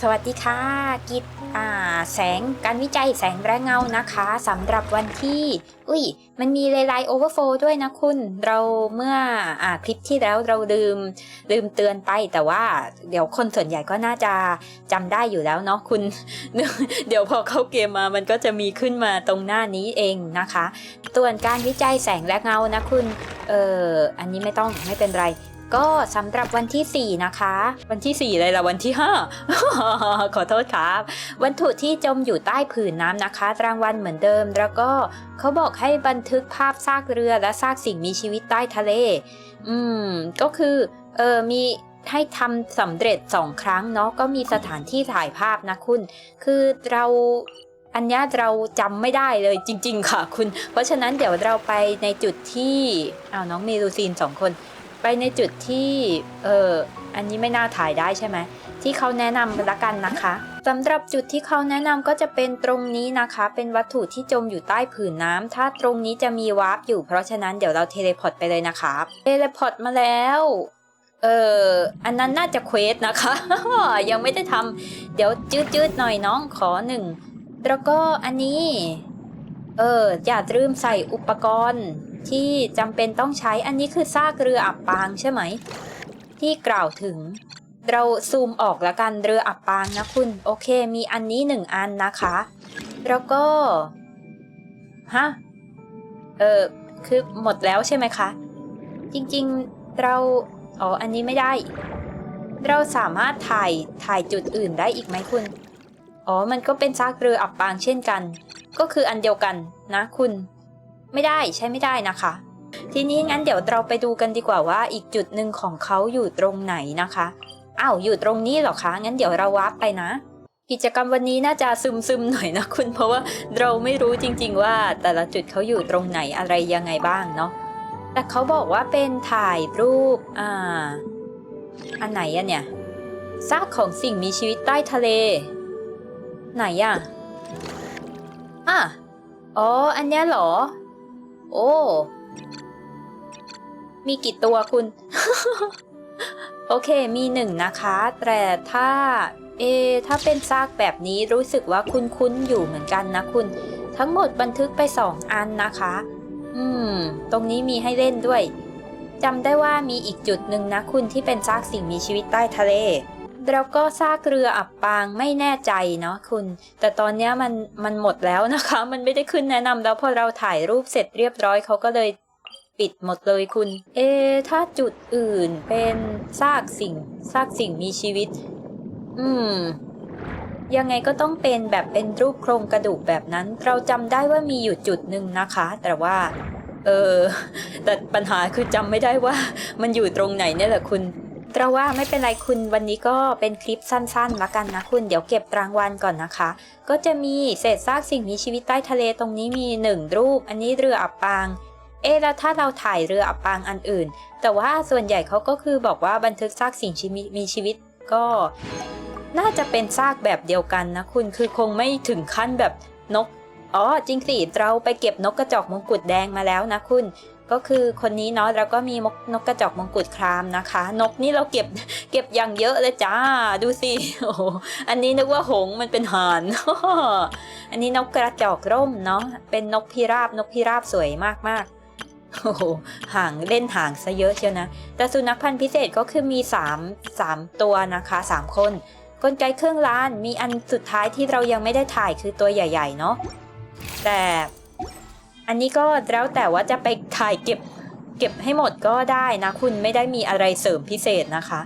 สวัสดีค่ะ กิจแสงการวิจัยแสงแรงเงานะคะสำหรับวันที่ อุ้ย มันมีเลไลโอเวอร์โฟด้วยนะคุณ เราเมื่ออคลิปที่แล้วเราลืมลืมเตือนไปแต่ว่าเดี๋ยวคนส่วนใหญ่ก็น่าจะจำได้อยู่แล้วเนาะคุณ เดี๋ยวพอเข้าเกมมามันก็จะมีขึ้นมาตรงหน้านี้เองนะคะส่วนการวิจัยแสงและเงานะคุณ เอออันนี้ไม่ต้องไม่เป็นไร ก็สำหรับวันที่ 4 นะคะ วันที่ 4 เลยละวันที่ 5 ขอโทษครับ วัตถุที่จมอยู่ใต้ผืนน้ำนะคะ รางวัลเหมือนเดิม แล้วก็เขาบอกให้บันทึกภาพซากเรือและซากสิ่งมีชีวิตใต้ทะเล อืม ก็คือเออมีให้ทำสำเร็จสองครั้งเนาะก็มีสถานที่ถ่ายภาพนะคุณ คือเราอันเนี้ยเราจำไม่ได้เลยจริง ๆ ค่ะคุณ เพราะฉะนั้นเดี๋ยวเราไปในจุดที่อ้าวน้องเมลูซีนสองคน ไปในจุดที่เอออันนี้ไม่น่าถ่ายได้ใช่ไหมที่เขาแนะนำละกันนะคะสำหรับจุดที่เขาแนะนำก็จะเป็นตรงนี้นะคะ เป็นวัตถุที่จมอยู่ใต้ผืนน้ำถ้าตรงนี้จะมีวาร์ปอยู่ เพราะฉะนั้นเดี๋ยวเราเทเลพอร์ตไปเลยนะคะเทเลพอร์ตมาแล้วเอออันนั้นน่าจะเควสนะคะ ยังไม่ได้ทำเดี๋ยวจืดๆหน่อยน้องขอหนึ่งแล้วก็อันนี้ เอออย่าลืมใส่อุปกรณ์ ที่จำเป็นต้องใช้อันนี้คือซากเรืออับปางใช่ไหม ที่กล่าวถึง เราซูมออกแล้วกันเรืออับปางนะคุณ โอเค มีอันนี้หนึ่งอันนะคะ แล้วก็ฮะเออคือหมดแล้วใช่ไหมคะ จริงๆเราอ๋ออันนี้ไม่ได้ เราสามารถถ่ายถ่ายจุดอื่นได้อีกไหมคุณ อ๋อ มันก็เป็นซากเรืออับปางเช่นกัน ก็คืออันเดียวกันนะคุณ ไม่ได้ใช้ไม่ได้นะคะ ทีนี้งั้นเดี๋ยวเราไปดูกันดีกว่าว่าอีกจุดหนึ่งของเขาอยู่ตรงไหนนะคะอ้าวอยู่ตรงนี้เหรอคะ งั้นเดี๋ยวเราวาร์ปไปนะ กิจกรรมวันนี้น่าจะซึมๆหน่อยนะคุณ เพราะว่าเราไม่รู้จริง ๆ ว่าแต่ละจุดเขาอยู่ตรงไหนอะไรยังไงบ้างเนาะแต่เขาบอกว่าเป็นถ่ายรูปอ่าอันไหนอะเนี่ยซากของสิ่งมีชีวิตใต้ทะเล ไหนอะอะอ๋อ อันเนี้ยเหรอ โอ้ มีกี่ตัวคุณ โอเค มีหนึ่งนะคะ แต่ถ้า เอ ถ้าเป็นซากแบบนี้รู้สึกว่าคุณคุ้นอยู่เหมือนกันนะคุณ ทั้งหมดบันทึกไปสองอันนะคะ อืม ตรงนี้มีให้เล่นด้วยจำได้ว่ามีอีกจุดหนึ่งนะคุณที่เป็นซากสิ่งมีชีวิตใต้ทะเล แล้วก็ซากเรืออับปางไม่แน่ใจเนาะคุณ แต่ตอนนี้มันมันหมดแล้วนะคะ มันไม่ได้ขึ้นแนะนำแล้วพอเราถ่ายรูปเสร็จเรียบร้อยเขาก็เลยปิดหมดเลยคุณ เอ ถ้าจุดอื่นเป็นซากสิ่งซากสิ่งมีชีวิต อืม ยังไงก็ต้องเป็นแบบเป็นรูปโครงกระดูกแบบนั้น เราจำได้ว่ามีอยู่จุดหนึ่งนะคะ แต่ว่า เออ แต่ปัญหาคือจำไม่ได้ว่า มันอยู่ตรงไหนเนี่ยแหละคุณ เราว่าไม่เป็นไรคุณวันนี้ก็เป็นคลิปสั้นๆละกันนะคุณ เดี๋ยวเก็บรางวัลก่อนนะคะ ก็จะมีเศษซากสิ่งมีชีวิตใต้ทะเลตรงนี้มีหนึ่งรูป อันนี้เรืออับปาง เอ๊แล้วถ้าเราถ่ายเรืออับปางอันอื่น แต่ว่าส่วนใหญ่เขาก็คือบอกว่าบันทึกซากสิ่งมีชีวิตก็ น่าจะเป็นซากแบบเดียวกันนะคุณคือคงไม่ถึงขั้นแบบนกอ๋อจริงสิเราไปเก็บนกกระจอกมงกุฎแดงมาแล้วนะคุณ ก็คือคนนี้เนาะแล้วก็มีมกนกกระจอกมงกุฎครามนะคะ นกนี่เราเก็บเก็บอย่างเยอะเลยจ้าดูสิโอ้อันนี้นึกว่าหงมันเป็นห่านอันนี้นกกระจอกร่มเนาะเป็นนกพิราบนกพิราบสวยมากๆโอ้หห่างเล่นห่างซะเยอะเชียวนะแต่สุนัขพันธุ์พิเศษก็คือมี3 3ตัวนะคะ3คนกลไกเครื่องล้านมีอันสุดท้ายที่เรายังไม่ได้ถ่ายคือตัวใหญ่ ๆ เนาะแต่ อันนี้ก็แล้วแต่ว่าจะไปถ่ายเก็บเก็บให้หมดก็ได้นะ คุณไม่ได้มีอะไรเสริมพิเศษนะคะ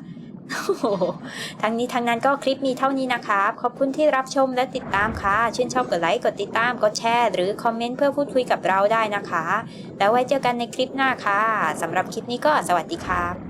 ทั้งนี้ทั้งนั้นก็คลิปมีเท่านี้นะคะขอบคุณที่รับชมและติดตามค่ะ ชื่นชอบกดไลค์ กดติดตาม กดแชร์ หรือคอมเมนต์เพื่อพูดคุยกับเราได้นะคะ แล้วไว้เจอกันในคลิปหน้าค่ะสำหรับคลิปนี้ก็สวัสดีค่ะ